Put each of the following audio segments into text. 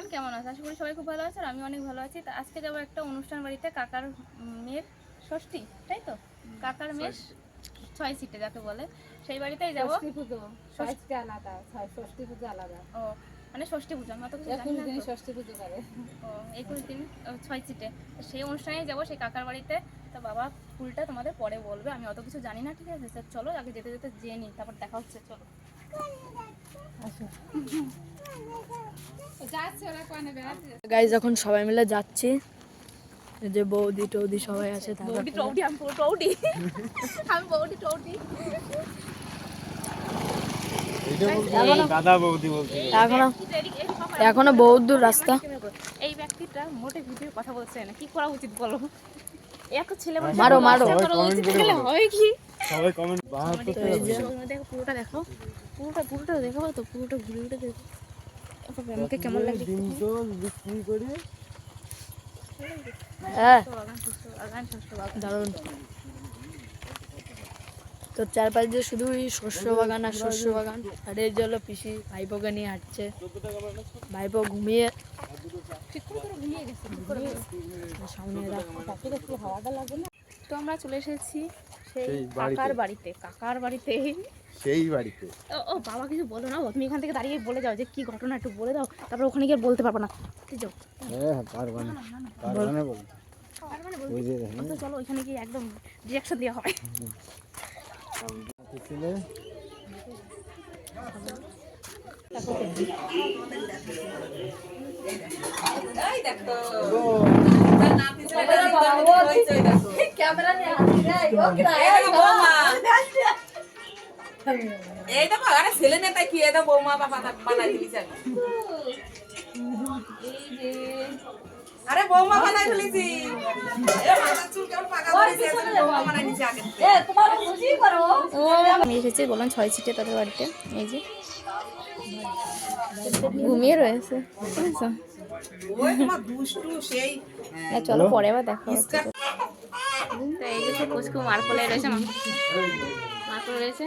Everyone কেমন আছে? আশা করি সবাই খুব ভালো আছে আর আমি অনেক ভালো আছি। তা আজকে যাব একটা অনুষ্ঠান বাড়িতে কাকার মেয়ের ষষ্ঠী তাই তো? কাকার মেয়ের ছয় সিটে যাকে বলে সেই বাড়িতেই যাব। ষষ্ঠী পুজো। ষষ্ঠী আলাদা ছয় ষষ্ঠী পুজো আলাদা। ও মানে ষষ্ঠী পুজো আমি অত কিছু জানি না তো। ষষ্ঠী পুজো করে। ও একুশ দিন ও, ছয় সিটে। সেই অনুষ্ঠানেই যাব সেই কাকার বাড়িতে। তো বাবা ফুলটা তোমাদের পরে বলবে আমি অত কিছু জানি না ঠিক আছে? স্যার চলো আগে যেতে যেতে জেনে নিই তারপর দেখা হচ্ছে চলো। আসো। সবাই মিলে যাচ্ছি। এই যে বৌদি টৌদি সবাই আছে বৌদি টৌডি আমি পুরো আমি বৌদি টৌডি দাদা বৌদি বলতে এখনও বহুত দূর রাস্তা। এই ব্যক্তিটা মোটে ভিডিও কথা বলছে না কি করা উচিত বলো? এত ছেলে মারো, মারো। হয় কি? সবাই কমেন্ট দেখো। পুরোটা দেখো। পুরোটা পুরোটা দেখাবো তো পুরোটা ঘুরে ঘুরে দেখো। এবার আমাকে কেমন লাগে ডিম তো বিক্রি করে। হ্যাঁ। বাগান শস্য বাগান শস্য বাগান দারুণ। তো চারপাশ দিয়ে শুধুই শস্য বাগান আর শস্য বাগান আর এই যে হলো পিসি ভাইপোকে নিয়ে হাঁটছে। ভাইপো ঘুমিয়ে। তো আমরা চলে এসেছি সেই সেই কাকার বাড়িতে কাকার বাড়িতে সেই বাড়িতে ও, ও বাবা কিছু বলো না ও, তুমি এখান থেকে দাঁড়িয়ে বলে যাও যে কি ঘটনা একটু বলে দাও তারপর ওখানে গিয়ে বলতে পারব না ঠিক যাও হ্যাঁ পারবা না পারবা না বল মানে চলো ওইখানে গিয়ে একদম রিয়াকশন দেওয়া হবে ছেলে এই দেখো আরে ছেলে নেতা কি এটা বৌমা বাবা বানাই দিলিস আরে বৌমা বানাই ফেলেছি। আমি এসেছি বললাম ছয় সিটে তাদের বাড়িতে এই যে। ঘুমিয়ে রয়েছে চলো পরে আবার দেখা এই যে পুচকু মার্কলে রয়েছে মার্কলে রয়েছে।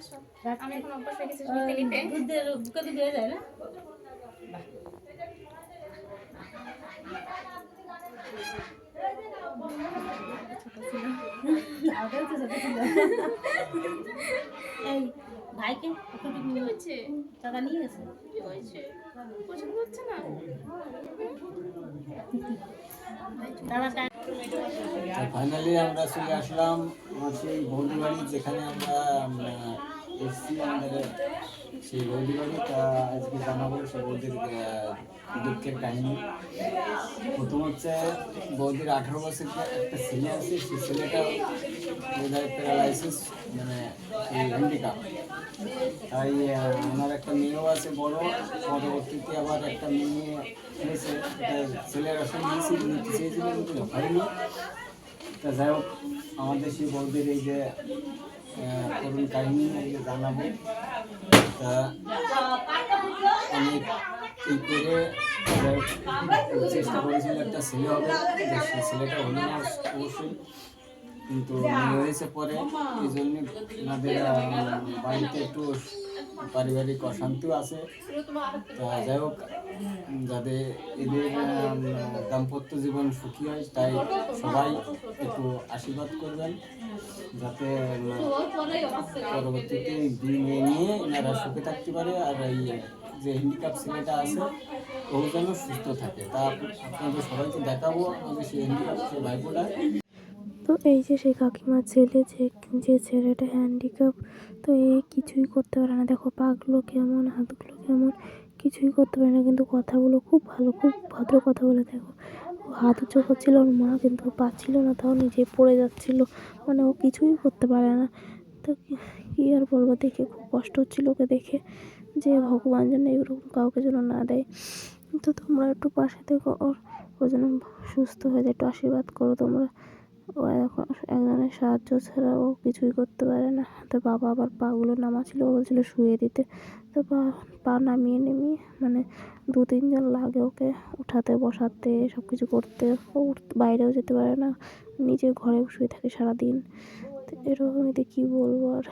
আসো। আমি এখন অভ্যাস রেখেছি নিতে নিতে ভাইকে কি হয়েছে? টাকা নিয়ে গেছে। কি হয়েছে? পছন্দ হচ্ছে না? ফাইনালি আমরা চলে আসলাম আমার সেই বন্ধু বাড়ি যেখানে আমরা এসছি আমাদের সেই বৌদি বাড়ি তা আজকে জানাব, সেই বৌদির দুঃখের কাহিনী। প্রথম হচ্ছে বৌদির আঠারো বছর একটা ছেলে আছে, সেই ছেলেটা বোধহয় প্যারালাইসিস মানে হ্যান্ডিকাপ তাই আমার একটা মেয়েও আছে বড়, পরবর্তীতে আবার একটা মেয়ে হয়েছে। ছেলের আসলে নিয়েছি নিতে হয়নি তা যাই হোক, আমাদের সেই বৌদির এই যে করুণ কাহিনী জানাব। তা অনেক এই করে চেষ্টা করেছিল একটা ছেলে হবে সেই ছেলেটা হলো না অবশ্যই কিন্তু হয়েছে পরে এই জন্য আমাদের বাড়িতে একটু পারিবারিক অশান্তিও আছে। তা যাই হোক যাতে এদের দাম্পত্য জীবন সুখী হয় তাই সবাই একটু আশীর্বাদ করবেন যাতে পরবর্তীতে দুই মেয়ে নিয়ে এনারা সুখে থাকতে পারে আর এই যে হ্যান্ডিক্যাপ ছেলেটা আছে ও যেন সুস্থ থাকে। তা আপনাদের সবাইকে দেখাবো আমাদের সেই হ্যান্ডিক্যাপ সেই ভাইপোটা। তো এই যে সেই কাকিমার ছেলে যে যে ছেলেটা হ্যান্ডিক্যাপ তো এ কিছুই করতে পারে না। দেখো পাগুলো কেমন, হাতগুলো কেমন, কিছুই করতে পারে না। কিন্তু কথাগুলো খুব ভালো, খুব ভদ্র কথা বলে দেখো। হাত উঁচু করছিল, ওর মা কিন্তু পাচ্ছিল না, তাও নিজে পড়ে যাচ্ছিল। মানে ও কিছুই করতে পারে না। তো কি- আর বলব, দেখে খুব কষ্ট হচ্ছিল ওকে দেখে যে ভগবান যেন এরকম কাউকে যেন না দেয়। তো তোমরা একটু পাশে থেকো, ওর, ও যেন সুস্থ হয়ে যায়। একটু আশীর্বাদ করো তোমরা। ও এখন একজনের সাহায্য ছাড়া ও কিছুই করতে পারে না। তো বাবা আবার পাগুলো নামা ছিল ও বলছিল শুয়ে দিতে। তো পা পা নামিয়ে নেমিয়ে মানে দু তিনজন লাগে ওকে উঠাতে, বসাতে সব কিছু করতে। ও বাইরেও যেতে পারে না, নিজে ঘরে শুয়ে থাকে সারাদিন। তো এরকমইতে কী বলব আর?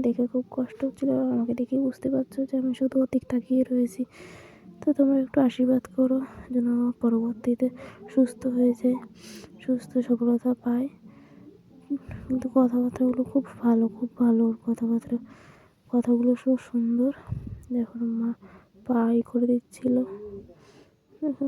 দেখে খুব কষ্ট হচ্ছিল। আর আমাকে দেখেই বুঝতে পারছ যে আমি শুধু অতিক তাকিয়ে রয়েছি। তো তোমরা একটু আশীর্বাদ করো যেন পরবর্তীতে সুস্থ হয়ে যায়, সুস্থ সফলতা পায়। কিন্তু কথাবার্তাগুলো খুব ভালো খুব ভালো ওর কথাবার্তা। কথাগুলো খুব সুন্দর। দেখো মা পাই করে দিচ্ছিল। দেখো।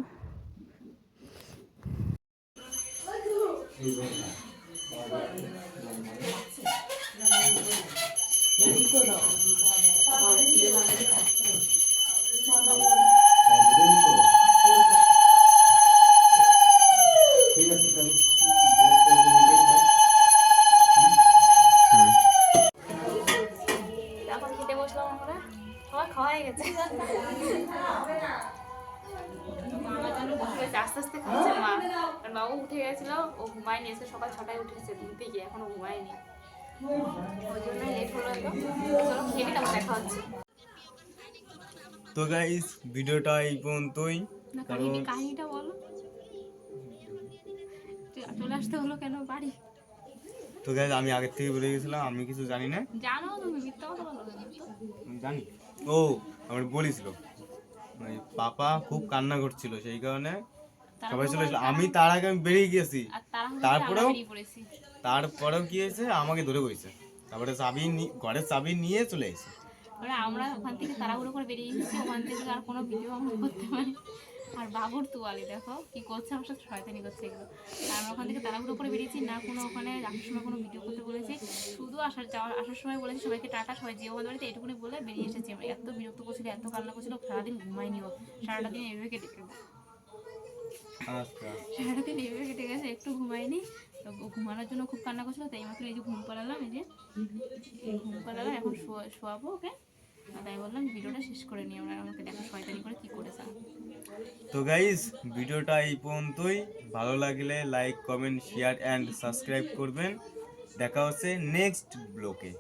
ঠিক আস্তে আস্তে খাচ্ছে মা। আর বাবু উঠে গেছিল ও ঘুমায়নি এসে সকাল ছটায় উঠেছে ঘুম থেকে এখনও ঘুমায়নি। ওই জন্য লেট হলো এত। চলো খেয়ে নিলাম দেখা হচ্ছে। তো গাইস ভিডিওটা এই পর্যন্তই। না কারণ কাহিনীটা বলো। চলে আসতে হলো কেন বাড়ি? তো গাইস আমি আগের থেকে বলে গেছিলাম আমি কিছু জানি না। জানো তুমি মিথ্যা। কথা বলো জানি। ও আমার বলেছিল। ওই পাপা খুব কান্না করছিল সেই কারণে সবাই চলে এসেছিল আমি তার আগে আমি বেরিয়ে গিয়েছি। তারপরেও? তারপরেও কি হয়েছে? আমাকে ধরে বইছে তারপরে চাবি ঘরের চাবি নিয়ে চলে এসেছে। আমরা ওখান থেকে তাড়াহুড়ো করে বেরিয়ে গেছি ওখান থেকে আর কোনো ভিডিও আমরা করতে পারি আর বাবুর তোয়ালি দেখো কি করছে আমার সাথে শয়তানি করছে এগুলো। আমরা ওখান থেকে তাড়াহুড়ো করে বেরিয়েছি। না কোনো ওখানে আসার সময় কোনো ভিডিও করতে বলেছি। শুধু আসার যাওয়ার আসার সময় বলেছি সবাইকে টাটা সবাই যে আমাদের বাড়িতে এটুকুনি বলে বেরিয়ে এসেছি আমরা। এত বিরক্ত করছিল এত কান্না করছিল সারাদিন ঘুমাইনি ও। সারাটা দিন এভাবে কেটে গেছে আচ্ছা এভাবে কেটে গেছে একটু ঘুমাইনি ঘুমানোর জন্য খুব কান্না করছিল তাই মাত্র এই যে ঘুম পালালাম এই যে ঘুম পালালাম এখন শোয়া- শোয়াবো ওকে? তাই বললাম ভিডিওটা শেষ করে নিই আমরা আমাকে দেখো শয়তানি করে কি করেছে। তো গাইস ভিডিওটা এই পর্যন্তই। ভালো লাগলে like comment share and subscribe করবেন। দেখা হচ্ছে নেক্সট ব্লকে